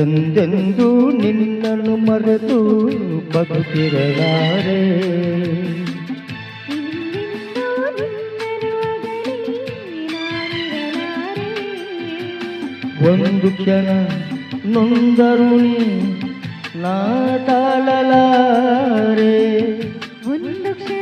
ಎಂದೆಂದೂ ನಿನ್ನನ್ನು ಮರೆತು ಬದುಕಿರಲಾರೆ. ಒಂದು ಕ್ಷಣ ನೊಂದರು ನಾ ತಾಳಲಾರೆ ಒಂದು ಕ್ಷಣ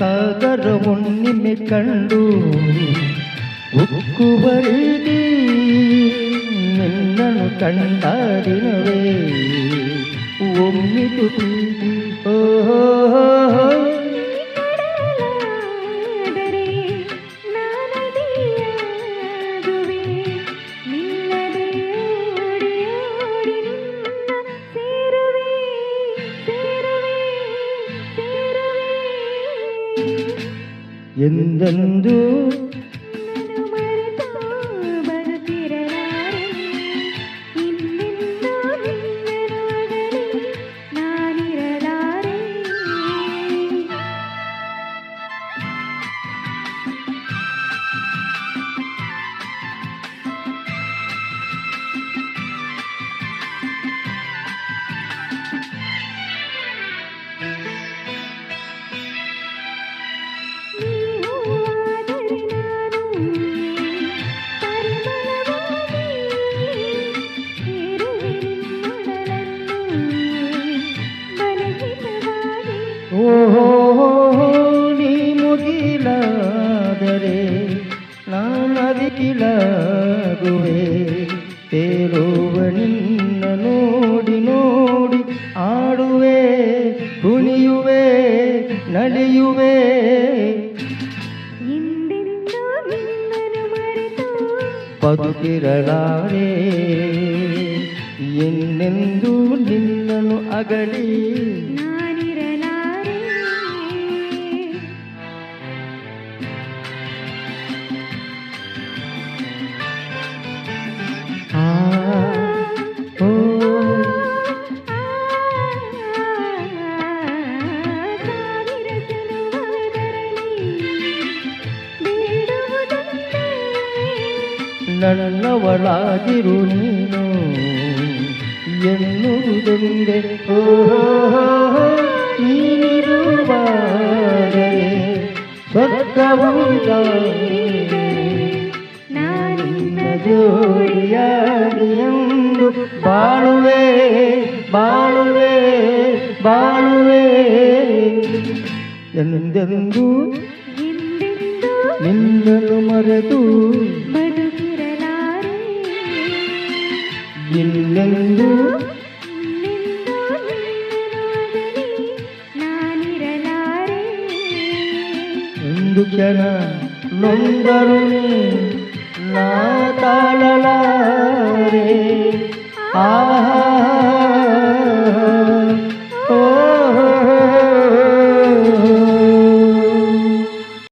ಸಾಗರ ಹುಣ್ಣಿಮೆ ಕಂಡು ಉಕ್ಕುವರಿದಿ ನಿನ್ನನ್ನು ಕಂಡ ದಿನವೇ. ಎಂದೆಂದೂ ನೀ ಮುಗಿಲಾದರೆ ನಾನದಿಗಿಲಾಗುವೆ ತೇಲುವ ನಿನ್ನ ನೋಡಿ ನೋಡಿ ಆಡುವೆ ಕುಣಿಯುವೆ ನಲಿಯುವೆ. ಬದುಕಿರಲಾರೆ. ಎನ್ನೆಂದೂ ನಿನ್ನನ್ನು ಅಗಲಿ. ನನ್ನವಳಾಗಿರು ನೀನು. ಎನ್ನುವುದೊಂದೇ? ಓಹೋ ನೀನಿರುವಾದರೆ ಸ್ವರ್ಗವುಂಟ ನಾನಿನ್ನ ಜೋಡಿಯಾಗಿ ಎಂದು ಬಾಳುವೆ ಬಾಳುವೆ ಬಾಳುವೆ. ಎಂದೆಂದೂ ಎಂದೆಂದೂ ನಿನ್ನನ್ನು ಮರೆತು ಇನ್ನೆಂದೂ ಇನ್ನೆಂದೂ ನಿನ್ನನು ಅಗಲಿ ನಾನಿರಲಾರೆ ಒಂದು